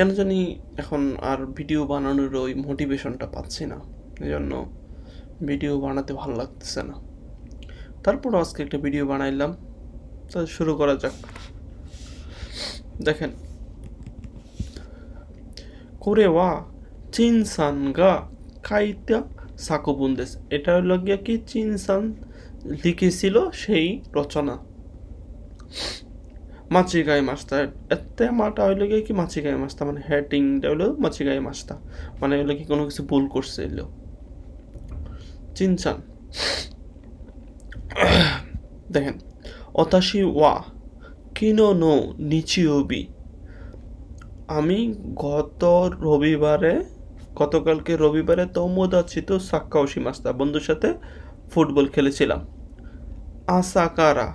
কেন জানি এখন আর ভিডিও বানানোর ওই মোটিভেশনটা পাচ্ছি না। এই জন্য ভিডিও বানাতে ভালো লাগতেছে না। তারপর আজকে একটা ভিডিও বানাইলাম। তা শুরু করা যাক। দেখেন। করে ওয়া চিন সান গা। কাইতা সাকুবুন্দেস এটা হলো গিয়া কি চিনসান লিখেছিল সেই রচনা। মাছিগাই মাছটা এতে মাটা হইল গিয়ে কি মাছিগাই মাছটা মানে হেডিংটা হইল মাছিগাই মাছটা মানে হইল কি কোনো কিছু ভুল করছে এলো। চিনচান দেখেন, অতাশি ওয়া, কিনো নো নিচিওবি আমি গত রবিবারে, গতকালকে রবিবারে তমোদাচিত সাক্কাওশি মাস্তা, বন্ধুর সাথে ফুটবল খেলেছিলাম। আসাকারা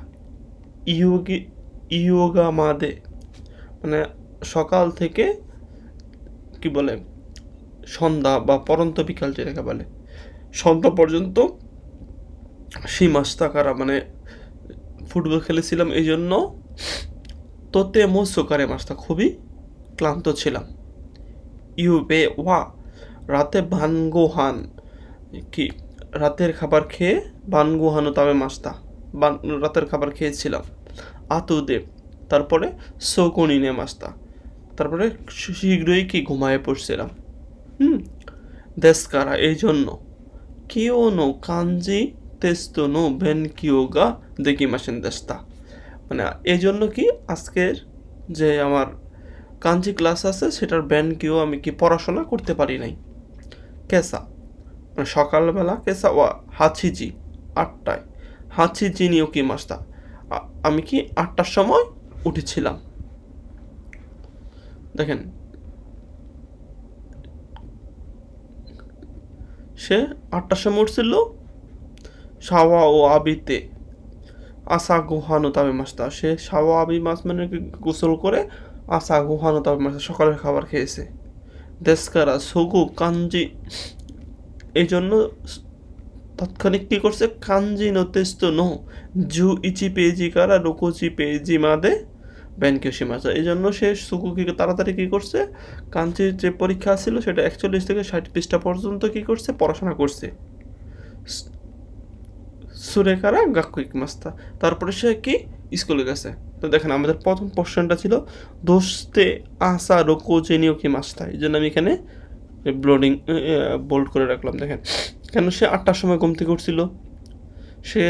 ইয়োগি ইয়োগা মাদে মানে সকাল থেকে, কি বলে, সন্ধ্যা বা পরন্ত বিকাল যেটাকে বলে, সন্ধ্যা পর্যন্ত সেই মাস্তাকারা মানে ফুটবল খেলেছিলাম এই জন্য তোতে মোসোকারে মাছটা খুবই ক্লান্ত ছিলাম। ইউবে ওয়া, রাতে বানগোহান, কি, রাতের খাবার খেয়ে বানগোহানো তবে মাছটা বান, রাতের খাবার খেয়েছিলাম। আতুদে তারপরে সৌকনিনে মাছটা তারপরে শীঘ্রই কি ঘুমায় পড়ছিলাম। হুম, দেশকারা এই জন্য কেউ নো কাঞ্জি, তেস্তো নো বেন কিওগা দেখি মাসেন দেশটা মানে এই জন্য কি আজকের যে আমার কাঞ্জি ক্লাস আছে, সেটার ব্যান কিও আমি কি পড়াশোনা করতে পারি নাই? কেসা। মানে সকালবেলা কেসা, ওয়া হাছিজি আটটায়। হাছিজি নিও কি মাসটা? আ- আমি কি আটটার সময় উঠেছিলাম? দেখেন। সে আটটার সময় উঠছিল। সাওয়া ও আবিতে আসা গুহানো তবে মাছটা। সে সাওয়া আবি মাছ মানে গোসল করে আসা গুহানো তবে মাছ সকালের খাবার খেয়েছে। দেশকারা সগু কাঞ্জি এই জন্য তাৎক্ষণিক কি করছে? কাঞ্জি নতেস্ত নো জু ইচি পেজি কারা, রুকুচি পেজি মাদে ব্যানকিওসি মাছ এই জন্য সে সুকু কি তাড়াতাড়ি কি করছে? কাঞ্চির যে পরীক্ষা ছিল সেটা একচল্লিশ থেকে ষাট পৃষ্ঠা পর্যন্ত কি করছে? পড়াশোনা করছে। সুরেকারা গাকুইক মাস্তা। তারপরে সে কি? স্কুলে গেছে। তো দেখেন, আমাদের প্রথম কোশ্চেনটা ছিল, দোস্তে আসা রোকো জেনিও কি মাস্তা? এই জন্য আমি এখানে ব্লোডিং বোল্ড করে রাখলাম, দেখেন। কেন সে আটটার সময় ঘুম থেকে উঠছিল? সে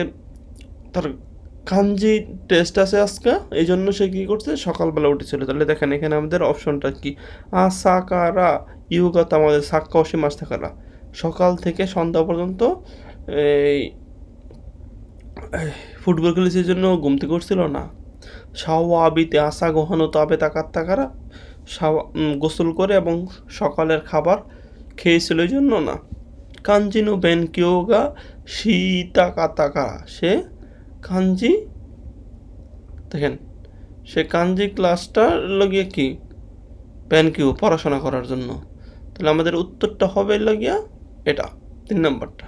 তার কাঞ্জি টেস্ট আছে আজকে, এই জন্য সে কী করছে? সকালবেলা উঠেছিল। তাহলে দেখেন এখানে আমাদের অপশনটা কি? আসাকারা ইউগাত আমাদের সাক্কাওসি মাছ থাকারা সকাল থেকে সন্ধ্যা পর্যন্ত এই ফুটবল খেলেছে জন্য ঘুম থেকে উঠছিল না। সাওয়া আবিতে আসা গহনো তবে তাকার তাকারা সাওয়া গোসল করে এবং সকালের খাবার খেয়েছিল জন্য না। কাঞ্জিনু বেন কিওগা শীতা কাতাকা সে কাঞ্জি দেখেন, সে কাঞ্জি ক্লাসটা লাগিয়ে কি? বেন কিউ পড়াশোনা করার জন্য। তাহলে আমাদের উত্তরটা হবে লাগিয়া এটা, তিন নম্বরটা।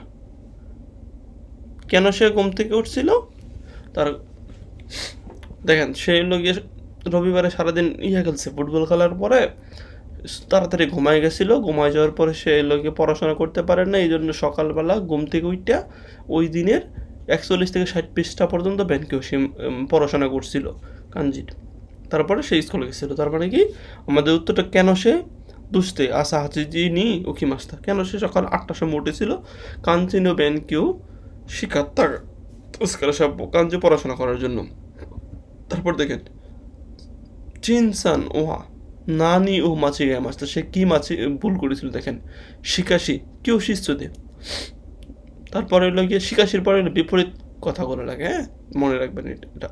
কেন সে ঘুম থেকে উঠছিল? তার, দেখেন, সে লোক রবিবারে সারাদিন ইয়ে খেলছে, ফুটবল খেলার পরে তাড়াতাড়ি ঘুমায় গেছিল। ঘুমায় যাওয়ার পরে সে লোকে পড়াশোনা করতে পারে না, এই জন্য সকালবেলা ঘুম থেকে উইটা ওই দিনের একচল্লিশ থেকে ষাট পৃষ্ঠা পর্যন্ত ব্যাংকেও সে পড়াশোনা করছিল কাঞ্জির। তারপরে সে স্কুলে গেছিল। তারপরে কি, আমাদের উত্তরটা কেন সে দুস্তে আসা হাজিজি নি উকি মাস্তা কেন সে সকাল আটটার সময় উঠেছিল? কাঞ্চিনো ব্যাংকেও শিকার তার সব কাঞ্জি পড়াশোনা করার জন্য। তারপর দেখেন, চিনসান ওহা নানি ও মাছি গায়ে মাছটা সে কি মাছি ভুল করেছিল দেখেন। শিকাশি কেউ শিষ্যদে তারপরে হলো গিয়ে শিকাশির পরে বিপরীত কথা বলে লাগে হ্যাঁ? মনে রাখবেন এটা।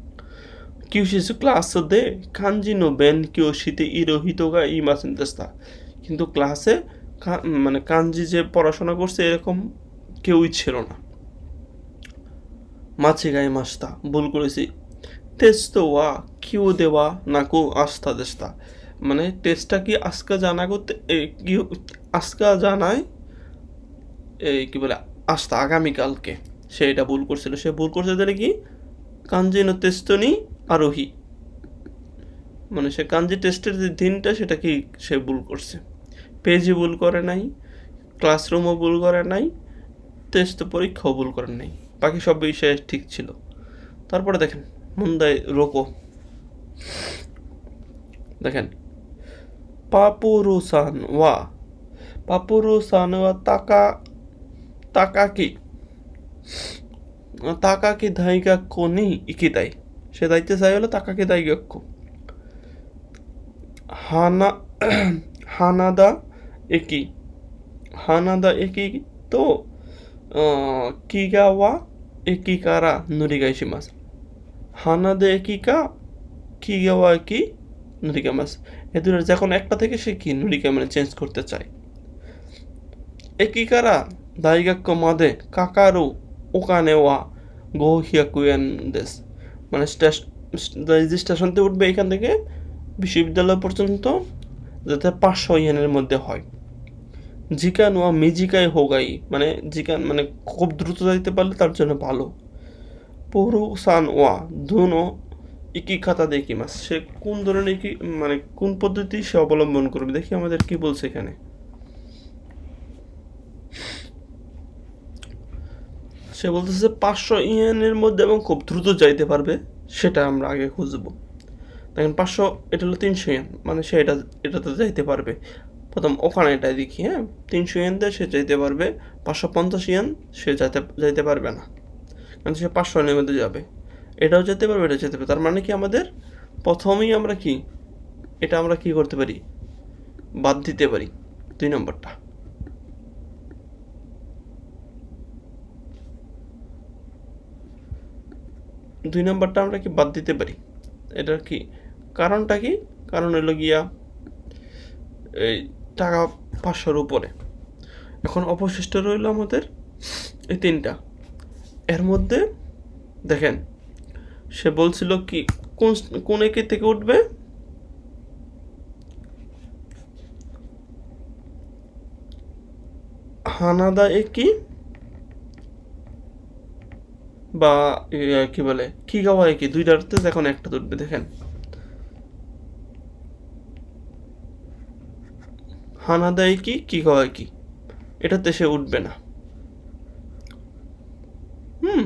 কিউ শিশু ক্লাস দে কাঞ্জি নো বেন কিউ শীতে ইরোহিত গা ই মাসেন তেস্তা কিন্তু ক্লাসে মানে কাঞ্জি যে পড়াশোনা করছে এরকম কেউই ছিল না। মাছি গায়ে মাছটা ভুল করেছি। কিউ দেওয়া নাকু আস্থা দেস্তা মানে টেস্টটা কি আজকে জানা করতে আজকে জানায় এই কি বলে আস্থা আগামীকালকে সে এটা ভুল করছিল সে ভুল করছে তাহলে কি কাঞ্জিনো তেস্তনি আরোহী মানে সে কাঞ্জি টেস্টের যে দিনটা সেটা কি সে ভুল করছে পেজই ভুল করে নাই ক্লাসরুমও ভুল করে নাই টেস্ট পরীক্ষাও ভুল করে নাই বাকি সব বিষয়ে ঠিক ছিল তারপরে দেখেন দেখেন পাপুরুসান ওয়া পাপুরুসান ওয়া তাকা তাকা কি তাকা কি ধাইকা কোনি ইকিতাই সে দায়িত্বে চাই হলো তাকা কি দাইগাক্কু হানা হানাদা একি হানাদা একি তো আহ, কিগা ওয়া একি কারা নুরিগাইশিমাস হানাদা একি কা নুরিগামাস এ দুটোর যখন একটা থেকে সে কি নুরিকা মানে চেঞ্জ করতে চায়। একি কারা? দাইগাক্কো মাদে, কাকারু ওকানে ওয়া গো হিয়াকুয়েন দেশ। মানে যে স্টেশনতে উঠবে এখান থেকে বিশ্ববিদ্যালয় পর্যন্ত, যাতে পাঁচশো ইয়েনের মধ্যে হয়। জিকান ওয়া মিজিকাই হোগাই। মানে জিকান মানে খুব দ্রুত যাইতে পারলে তার জন্য ভালো। পুরু সান ওয়া দুনো ইকি খাতা দেখি মাস। সে কোন ধরনের কি মানে কোন পদ্ধতি সে অবলম্বন করবে? দেখি আমাদের কি বলছে এখানে। সে বলতেছে পাঁচশো ইয়েনের মধ্যে এবং খুব দ্রুত যাইতে পারবে, সেটা আমরা আগে খুঁজবো। দেখেন পাঁচশো, এটা হলো তিনশো ইয়েন মানে সে এটা, এটাতে যাইতে পারবে। প্রথম ওখানে এটা দেখি হ্যাঁ? তিনশো ইয়েন দিয়ে সে যাইতে পারবে, পাঁচশো পঞ্চাশ ইয়েন সে যাইতে যাইতে পারবে না। কারণ সে পাঁচশো ইয়েনের মধ্যে যাবে। এটাও যেতে পারবে এটা যেতে পারবে। তার মানে কি আমাদের প্রথমেই আমরা কি, এটা আমরা কি করতে পারি? বাদ দিতে পারি দুই নম্বরটা। দুই নম্বরটা আমরা কি বাদ দিতে পারি? এটার কি, কারণটা কি? কারণ হলো গিয়া এই টাকা পাঁচশোর উপরে। এখন অবশিষ্ট রইল আমাদের এই তিনটা। এর মধ্যে, দেখেন, সে বলছিল কি, কোন কোন একে থেকে উঠবে? হানাদা একি বা কি বলে কি? গাওয়া একি দুইটাতে এখন একটা উঠবে দেখেন। হানাদা একি কি গাওয়া একি এটাতে সে উঠবে না হুম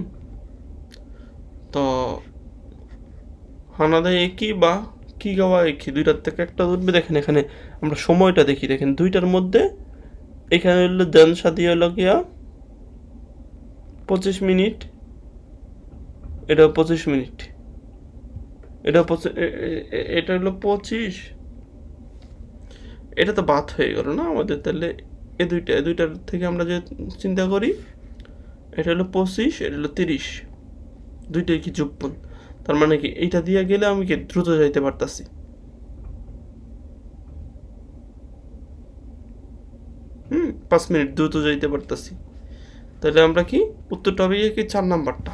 তো হানাদা একই বা কী গাওয়া একি দুইটার থেকে একটা উঠবে। দেখেন এখানে আমরা সময়টা দেখি। দেখেন দুইটার মধ্যে এখানে হলো দেন সাথী হলো গিয়া পঁচিশ মিনিট। এটা পঁচিশ মিনিট। এটা পঁচি- এ- এ- এ- এটা হলো পঁচিশ। এটা তো বাদ হয়ে গেল না আমাদের? তাহলে এ দুইটা, এ দুইটার থেকে আমরা যে চিন্তা করি, এটা হলো পঁচিশ, এটা হলো তিরিশ। দুইটাই কি যোগপন তার মানে কি, এইটা দিয়ে গেলে আমি কি দ্রুত যাইতে পারতাছি? হুম, পাঁচ মিনিট দ্রুত যাইতে পারতাছি। তাহলে আমরা কি, উত্তরটা হবে কি চার নাম্বারটা।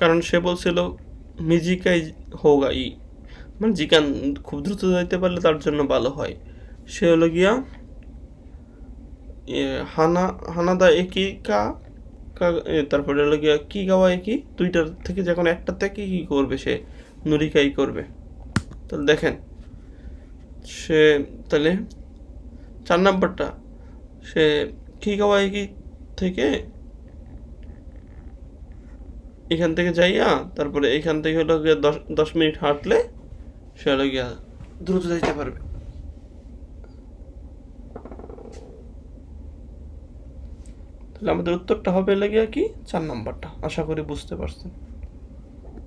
কারণ সে বলছিল মিজিকাই হোগা ই মানে জিকান খুব দ্রুত যাইতে পারলে তার জন্য ভালো হয়। সে হলো গিয়া হানা, হানাদা একই কা- তারপরে হলো গিয়া কি গাওয়া একই? দুইটার থেকে যখন একটা থেকে কি করবে সে? নুরিকাই করবে। তাহলে দেখেন, সে, তাহলে চার নাম্বারটা, সে কি গাওয়া একই থেকে এখান থেকে যাইয়া, তারপরে এখান থেকে হলো গিয়া দশ দশ মিনিট হাঁটলে সে হলো গিয়া দ্রুত যাইতে পারবে। তাহলে আমাদের উত্তরটা হবে লাগে কি? চার নাম্বারটা। আশা করি বুঝতে পারছেন।